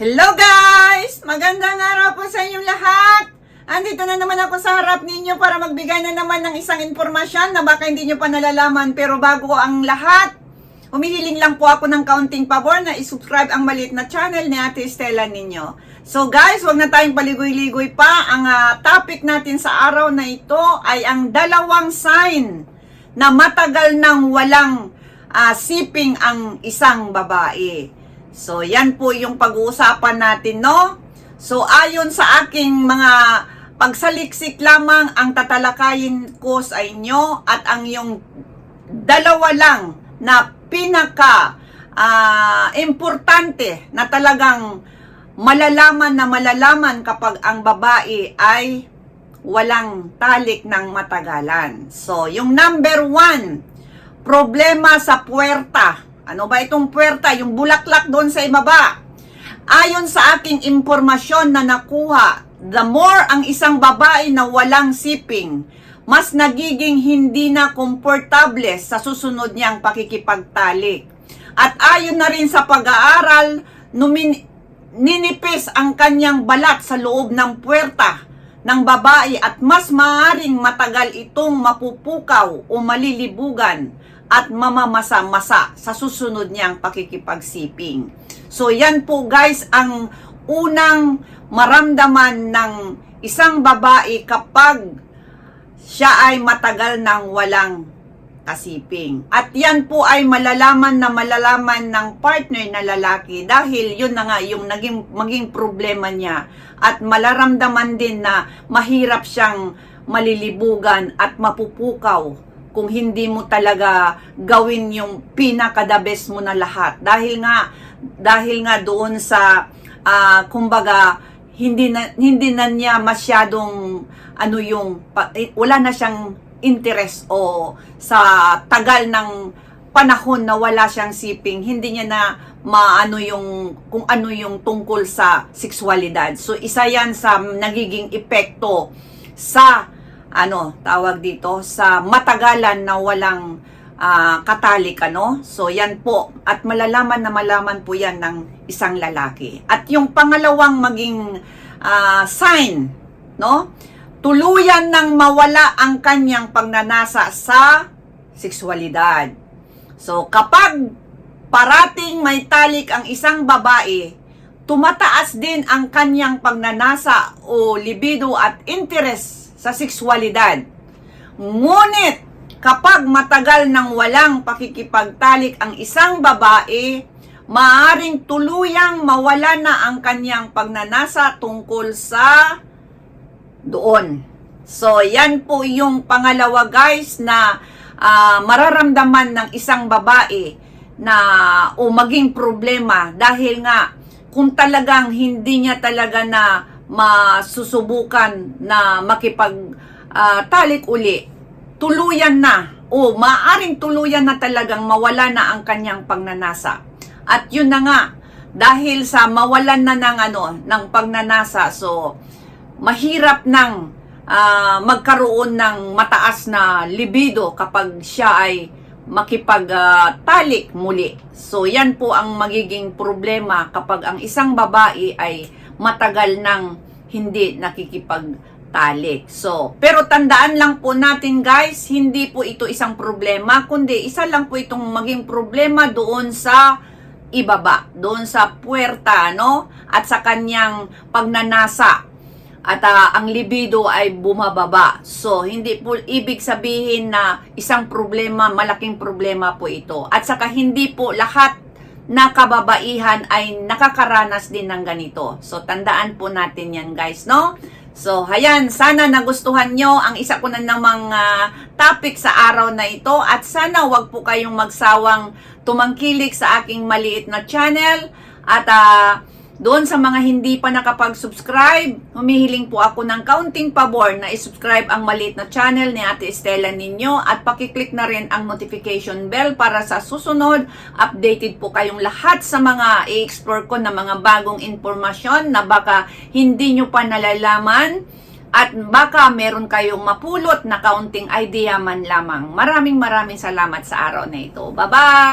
Hello guys! Magandang araw po sa inyong lahat! Andito na naman ako sa harap ninyo para magbigay na naman ng isang impormasyon na baka hindi nyo pa nalalaman pero bago ang lahat, humihiling lang po ako ng kaunting pabor na isubscribe ang maliit na channel ni Ate Estela ninyo. So guys, wag na tayong paligoy-ligoy pa. Ang ah, topic natin sa araw na ito ay ang dalawang sign na matagal nang walang ah, siping ang isang babae. So, yan po yung pag-uusapan natin, no? So, ayon sa aking mga pagsaliksik lamang, ang tatalakayin ko sa inyo at ang yung dalawa lang na pinaka ah, importante na talagang malalaman na malalaman kapag ang babae ay walang talik ng matagalan. So, yung number one, problema sa puwerta. Ano ba itong puwerta? Yung bulaklak doon sa ibaba. Ayon sa aking impormasyon na nakuha, the more ang isang babae na walang siping, mas nagiging hindi na komportable sa susunod niyang pakikipagtalik. At ayon na rin sa pag-aaral, numin, ninipis ang kanyang balat sa loob ng puwerta ng babae at mas maaring matagal itong mapupukaw o malilibugan at mamamasa-masa sa susunod niyang pakikipagsiping. So yan po guys ang unang maramdaman ng isang babae kapag siya ay matagal nang walang kasiping. At yan po ay malalaman na malalaman ng partner na lalaki dahil yun na nga yung naging, maging problema niya at malaramdaman din na mahirap siyang malilibugan at mapupukaw kung hindi mo talaga gawin yung pinaka the best mo na lahat. Dahil nga dahil nga doon sa ah, kumbaga hindi na hindi na niya masyadong ano yung eh, wala na siyang interest o sa tagal ng panahon na wala siyang siping hindi niya na maano yung kung ano yung tungkol sa sexualidad. So isa yan sa nagiging epekto sa ano tawag dito sa matagalan na walang ah, katalik ano? So yan po. At malalaman na malaman po yan ng isang lalaki. At yung pangalawang maging ah, sign no? Tuluyan nang mawala ang kanyang pagnanasa sa sexualidad. So kapag parating may talik ang isang babae tumataas din ang kanyang pagnanasa o libido at interest sa sexualidad. Ngunit, kapag matagal nang walang pakikipagtalik ang isang babae, maaring tuluyang mawala na ang kanyang pagnanasa tungkol sa doon. So, yan po yung pangalawa guys na ah, mararamdaman ng isang babae na o maging problema dahil nga kung talagang hindi niya talaga na masusubukan na makipag ah, talik uli, tuluyan na o maaring tuluyan na talagang mawala na ang kanyang pagnanasa. At yun na nga, dahil sa mawalan na ng ano, ng pagnanasa, so mahirap nang ah, magkaroon ng mataas na libido kapag siya ay makipagtalik muli. So yan po ang magiging problema kapag ang isang babae ay matagal nang hindi nakikipagtalik. So, pero tandaan lang po natin guys, hindi po ito isang problema, kundi isa lang po itong maging problema doon sa ibaba, doon sa puwerta, no? At sa kanyang pagnanasa. At ah, ang libido ay bumababa. So, hindi po ibig sabihin na isang problema, malaking problema po ito. At saka hindi po lahat na kababaihan ay nakakaranas din ng ganito. So, tandaan po natin yan guys, no? So, hayan, sana nagustuhan nyo ang isa ko na namang ah, topic sa araw na ito at sana wag po kayong magsawang tumangkilik sa aking maliit na channel at ah, doon sa mga hindi pa nakapag-subscribe, humihiling po ako ng kaunting pabor na isubscribe ang maliit na channel ni Ate Estela ninyo at pakiclick na rin ang notification bell para sa susunod, updated po kayong lahat sa mga i-explore ko na mga bagong informasyon na baka hindi nyo pa nalalaman at baka meron kayong mapulot na kaunting idea man lamang. Maraming maraming salamat sa araw na ito. Bye-bye!